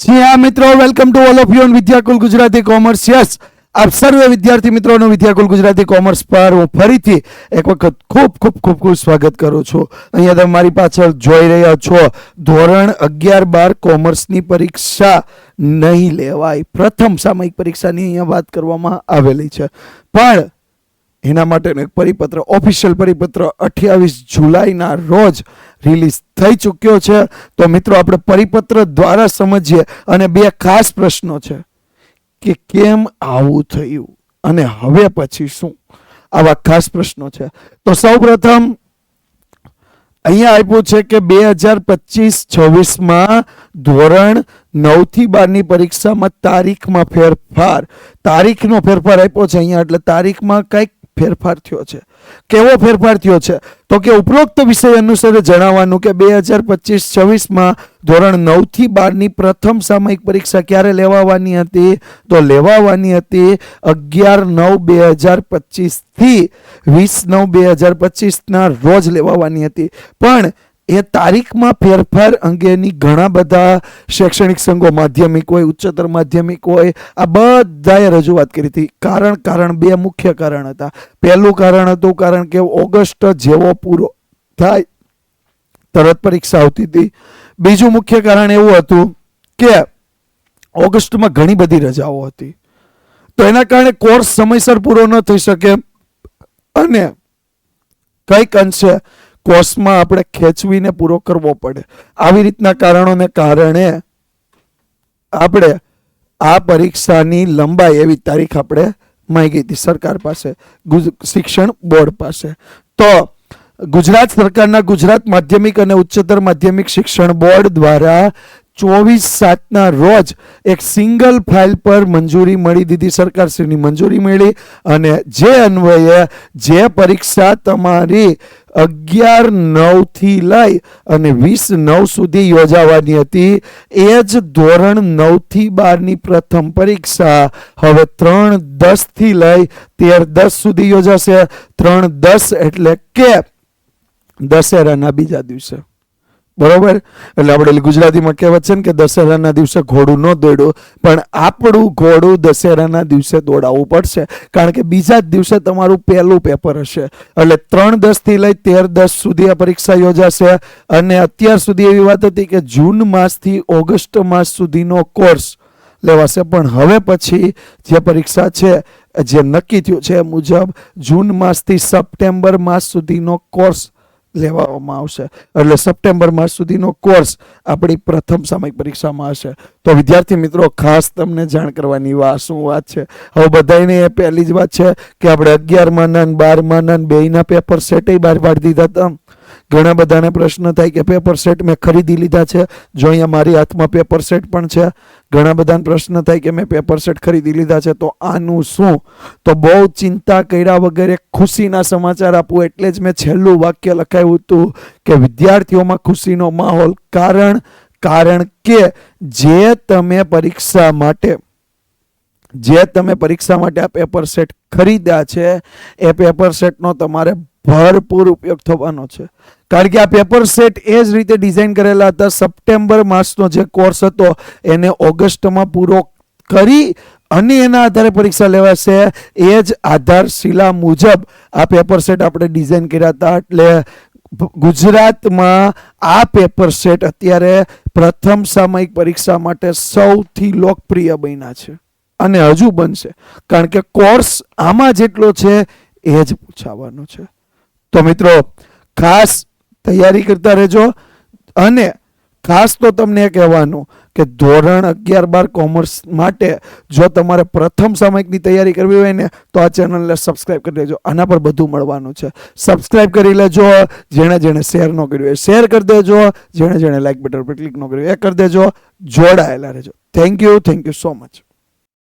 જી હા મિત્રો welcome to all of you Vidyakul Gujarati commerce yes આપ સર્વે વિદ્યાર્થી મિત્રોનું વિદ્યાકુલ ગુજરાતી કોમર્સ પર હું ફરીથી એક વખત ખૂબ ખૂબ ખૂબ ખૂબ સ્વાગત કરું છું. અહીંયા તમે મારી પાછળ જોઈ રહ્યા છો, ધોરણ અગિયાર બાર કોમર્સની પરીક્ષા નહીં લેવાય. પ્રથમ સામયિક પરીક્ષાની અહીંયા વાત કરવામાં આવેલી છે. પણ એના માટેનો એક પરિપત્ર ઓફિશિયલ પરિપત્ર અઠ્યાવીસ જુલાઈના રોજ રિલીઝ થઈ ચૂક્યો છે. તો મિત્રો, આપણે પરિપત્ર દ્વારા સમજીએ અને બે ખાસ પ્રશ્નો છે કે કેમ આવું થયું અને હવે પછી શું? આવા ખાસ પ્રશ્નો છે. તો સૌપ્રથમ, અહીંયા આપ્યું છે કે બે હજાર પચીસ છવ્વીસમાં ધોરણ નવથી બારની પરીક્ષામાં તારીખમાં ફેરફાર. તારીખનો ફેરફાર આપ્યો છે અહીંયા, એટલે તારીખમાં કંઈક ફેરફાર થયો છે. કેવો ફેરફાર થયો છે? તો કે ઉપરોક્ત વિષય અનુસાર જણાવવાનું કે બે હજાર પચીસ છવ્વીસમાં ધોરણ નવથી બારની પ્રથમ સામયિક પરીક્ષા ક્યારે લેવાવાની હતી? તો લેવાવાની હતી અગિયાર નવ બે હજાર પચીસથી વીસ નવ બે હજાર પચીસના રોજ લેવાવાની હતી. પણ એ તારીખમાં ફેરફાર અંગેની ઘણા બધા શૈક્ષણિક સંઘો, માધ્યમિક હોય, ઉચ્ચતર માધ્યમિક હોય, આ બધાએ રજૂઆત કરી હતી. કારણ કારણ બે મુખ્ય કારણ હતા. પહેલું કારણ હતું કારણ કે ઓગસ્ટ જેવો પૂરો થાય, તરત પરીક્ષા આવતી હતી. બીજું મુખ્ય કારણ એવું હતું કે ઓગસ્ટમાં ઘણી બધી રજાઓ હતી. તો એના કારણે કોર્સ સમયસર પૂરો ન થઈ શકે અને કંઈક અંશે કોર્સમાં આપણે ખેંચવીને પૂરો કરવો પડે. આવી રીતના કારણોને કારણે આપણે આ પરીક્ષાની લંબાઈ એવી તારીખ આપણે માંગી હતી સરકાર પાસે શિક્ષણ બોર્ડ પાસે. તો ગુજરાત સરકારના ગુજરાત માધ્યમિક અને ઉચ્ચતર માધ્યમિક શિક્ષણ બોર્ડ દ્વારા ચોવીસ સાતના રોજ એક સિંગલ ફાઇલ પર મંજૂરી મળી દીધી, સરકારશ્રીની મંજૂરી મળી અને જે અન્વયે જે પરીક્ષા તમારી અગિયાર નવથી લઈ અને વીસ નવ સુધી યોજાવાની હતી. એ જ ધોરણ નવથી બારની પ્રથમ પરીક્ષા હવે ત્રણ દસથી લઈ તેર દસ સુધી યોજાશે. ત્રણ દસ એટલે કે દશેરાના બીજા દિવસે. બરોબર? એટલે આપણે ગુજરાતીમાં કહેવત છે ને કે દશેરાના દિવસે ઘોડું ન દોડ્યું પણ આપણું ઘોડું દશેરાના દિવસે દોડાવવું પડશે. કારણ કે બીજા જ દિવસે તમારું પહેલું પેપર હશે. એટલે ત્રણ દસથી લઈ તેર દસ સુધી આ પરીક્ષા યોજાશે. અને અત્યાર સુધી એવી વાત હતી કે જૂન માસથી ઓગસ્ટ માસ સુધીનો કોર્સ લેવાશે. પણ હવે પછી જે પરીક્ષા છે, જે નક્કી થયું છે મુજબ જૂન માસથી સપ્ટેમ્બર માસ સુધીનો કોર્સ લેવામાં આવશે. એટલે સપ્ટેમ્બર માસ સુધીનો કોર્સ આપણી પ્રથમ સામયિક પરીક્ષામાં હશે. તો વિદ્યાર્થી મિત્રો, ખાસ તમને જાણ કરવાની વાત શું વાત છે? હવે બધાને એ પહેલી જ વાત છે કે આપણે અગિયારમાં ના બારમાં ના બેયના પેપર સેટે બહાર પાડી દીધા હતા. ઘણા બધાને પ્રશ્ન થાય કે પેપર સેટ મેં ખરીદી લીધા છે? જો અહીંયા મારી હાથમાં પેપર સેટ પણ છે. ઘણા બધાને પ્રશ્ન થાય કે મેં પેપર સેટ ખરીદી લીધા છે, તો આનું શું? તો બહુ ચિંતા કર્યા વગર ખુશીના સમાચાર આપું, એટલે જ મેં છેલ્લું વાક્ય લખાયું હતું કે વિદ્યાર્થીઓમાં ખુશીનો માહોલ કારણ કારણ કે જે તમે પરીક્ષા માટે, જે તમે પરીક્ષા માટે આ પેપર સેટ ખરીદ્યા છે, એ પેપર સેટનો તમારે ભરપૂર ઉપયોગ થવાનો છે. કારણ કે આ પેપર સેટ એ જ રીતે ડિઝાઇન કરેલા હતા. સપ્ટેમ્બર માસનો જે કોર્સ હતો, એને ઓગસ્ટમાં પૂરો કરી અને એના આધારે પરીક્ષા લેવાશે. એ જ આધારશિલા મુજબ આ પેપર સેટ આપણે ડિઝાઇન કર્યા હતા. એટલે ગુજરાતમાં આ પેપર સેટ અત્યારે પ્રથમ સામયિક પરીક્ષા માટે સૌથી લોકપ્રિય બન્યા છે. અને હજુ બનશે. કારણ કે કોર્સ આમાં જેટલો છે એ જ પૂછાવાનો છે. તો મિત્રો, ખાસ તૈયારી કરતા રહેજો. અને ખાસ તો તમને કહેવાનું કે ધોરણ અગિયાર બાર કોમર્સ માટે જો તમારે પ્રથમ સમયની તૈયારી કરવી હોય ને, તો આ ચેનલને સબસ્ક્રાઈબ કરી લેજો. આના પર બધું મળવાનું છે. સબસ્ક્રાઈબ કરી લેજો, જેણે જેણે શેર ન કર્યું એ શેર કરી દેજો, જેણે જેણે લાઇક બટન પર ક્લિક ન કર્યું એ કરી દેજો, જોડાયેલા રહેજો. Thank you thank you so much